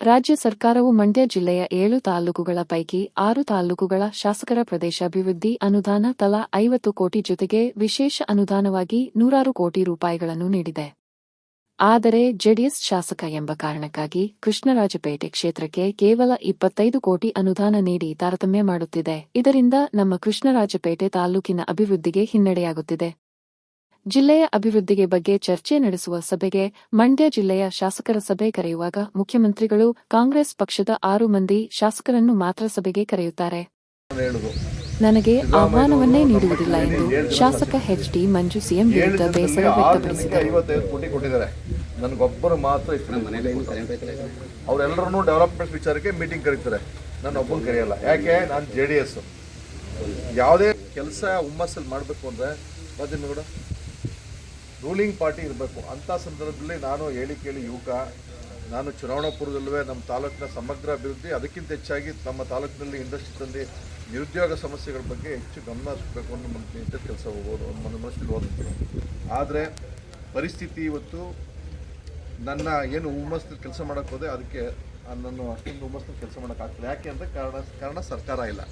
ರಾಜ್ಯ ಸರ್ಕಾರವು ಮಂಡ್ಯ ಜಿಲ್ಲೆಯ ಏಳು ತಾಲೂಕುಗಳ ಪೈಕಿ ಆರು ತಾಲ್ಲೂಕುಗಳ ಶಾಸಕರ ಪ್ರದೇಶ ಅಭಿವೃದ್ಧಿ ಅನುದಾನ ತಲಾ ಐವತ್ತು ಕೋಟಿ ಜೊತೆಗೆ ವಿಶೇಷ ಅನುದಾನವಾಗಿ ನೂರಾರು ಕೋಟಿ ರೂಪಾಯಿಗಳನ್ನು ನೀಡಿದೆ. ಆದರೆ ಜೆಡಿಎಸ್ ಶಾಸಕ ಎಂಬ ಕಾರಣಕ್ಕಾಗಿ ಕೃಷ್ಣರಾಜಪೇಟೆ ಕ್ಷೇತ್ರಕ್ಕೆ ಕೇವಲ ಇಪ್ಪತ್ತೈದು ಕೋಟಿ ಅನುದಾನ ನೀಡಿ ತಾರತಮ್ಯ ಮಾಡುತ್ತಿದೆ. ಇದರಿಂದ ನಮ್ಮ ಕೃಷ್ಣರಾಜಪೇಟೆ ತಾಲೂಕಿನ ಅಭಿವೃದ್ಧಿಗೆ ಹಿನ್ನಡೆಯಾಗುತ್ತಿದೆ. ಜಿಲ್ಲೆಯ ಅಭಿವೃದ್ಧಿಗೆ ಬಗ್ಗೆ ಚರ್ಚೆ ನಡೆಸುವ ಸಭೆಗೆ ಮಂಡ್ಯ ಜಿಲ್ಲೆಯ ಶಾಸಕರ ಸಭೆ ಕರೆಯುವಾಗ ಮುಖ್ಯಮಂತ್ರಿಗಳು ಕಾಂಗ್ರೆಸ್ ಪಕ್ಷದ ಆರು ಮಂದಿ ಶಾಸಕರನ್ನು ಮಾತ್ರ ಸಭೆಗೆ ಕರೆಯುತ್ತಾರೆ. ನನಗೆ ಆಹ್ವಾನವನ್ನೇ ನೀಡುವುದಿಲ್ಲ ಎಂದು ಶಾಸಕ ಎಚ್ ಡಿ ಮಂಜು ಸಿಎಂ ವಿರುದ್ಧ ಬೇಸರ ವ್ಯಕ್ತಪಡಿಸಿದ್ದಾರೆ ಮೀಟಿಂಗ್ ಕರೀತಾರೆ. ಯಾಕೆ? ನಾನು ಜೆ ಡಿ ಯಾವುದೇ ಕೆಲಸ ಹುಮ್ಮಸ್ಸಲ್ಲಿ ಮಾಡಬೇಕು ಅಂದ್ರೆ ರಾಜೇಂದ್ರ ರೂಲಿಂಗ್ ಪಾರ್ಟಿ ಇರಬೇಕು. ಅಂಥ ಸಂದರ್ಭದಲ್ಲಿ ನಾನು ಹೇಳಿ ಕೇಳಿ ಯುವಕ, ನಾನು ಚುನಾವಣಾ ಪೂರ್ವದಲ್ಲೂ ನಮ್ಮ ತಾಲೂಕಿನ ಸಮಗ್ರ ಅಭಿವೃದ್ಧಿ, ಅದಕ್ಕಿಂತ ಹೆಚ್ಚಾಗಿ ನಮ್ಮ ತಾಲೂಕಿನಲ್ಲಿ ಇಂಡಸ್ಟ್ರಿ ತಂದು, ನಿರುದ್ಯೋಗ ಸಮಸ್ಯೆಗಳ ಬಗ್ಗೆ ಹೆಚ್ಚು ಗಮನ ಹರಿಸಬೇಕು ಅನ್ನೋ ನಿಂತ ಕೆಲಸ ಹೋಗೋದು ಒಂದು ಮನ ಮನಸ್ಸಲ್ಲಿ ಓದುತ್ತೆ ಆದರೆ ಪರಿಸ್ಥಿತಿ ಇವತ್ತು ನನ್ನ ಏನು ಹುಮ್ಮಸ್ಸಲ್ಲಿ ಕೆಲಸ ಮಾಡೋಕ್ಕೆ ಹೋದೆ, ಅದಕ್ಕೆ ನಾನು ಅಷ್ಟೊಂದು ಹುಮ್ಮಸ್ಸಲ್ಲಿ ಕೆಲಸ ಮಾಡೋಕ್ಕಾಗ್ತದೆ ಯಾಕೆ ಅಂದರೆ ಕಾರಣ ಕಾರಣ ಸರ್ಕಾರ ಇಲ್ಲ.